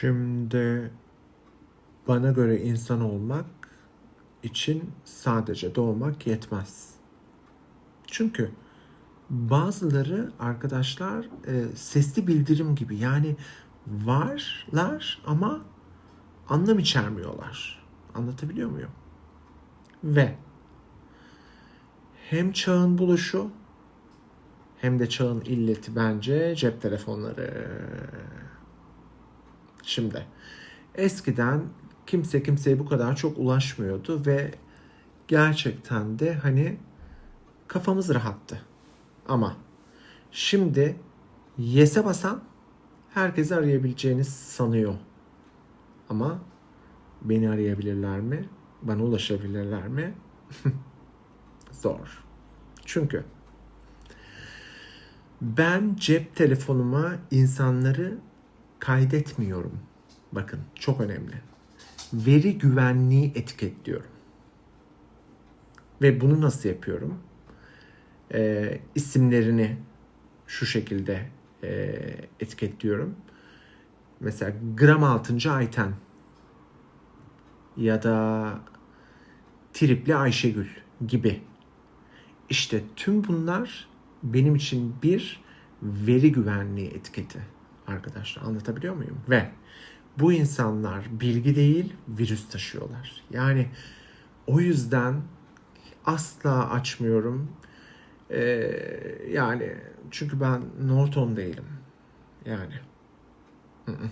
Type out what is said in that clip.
Şimdi bana göre insan olmak için sadece doğmak yetmez. Çünkü bazıları arkadaşlar e, sesli bildirim gibi yani varlar ama anlam içermiyorlar. Anlatabiliyor muyum? Ve hem çağın buluşu hem de çağın illeti bence cep telefonları. Şimdi eskiden kimse kimseye bu kadar çok ulaşmıyordu ve gerçekten de hani kafamız rahattı. Ama şimdi yes'e basan herkesi arayabileceğini sanıyor. Ama beni arayabilirler mi? Bana ulaşabilirler mi? Zor. Çünkü ben cep telefonuma insanları kaydetmiyorum. Bakın çok önemli. Veri güvenliği etiketliyorum. Ve bunu nasıl yapıyorum? Ee, isimlerini şu şekilde e, etiketliyorum. Mesela gram altıncı Ayten ya da Tripli Ayşegül gibi. İşte tüm bunlar benim için bir veri güvenliği etiketi arkadaşlar. Anlatabiliyor muyum? Ve bu insanlar bilgi değil virüs taşıyorlar. Yani o yüzden asla açmıyorum. Ee, yani çünkü ben Norton değilim. Yani. Hı hı.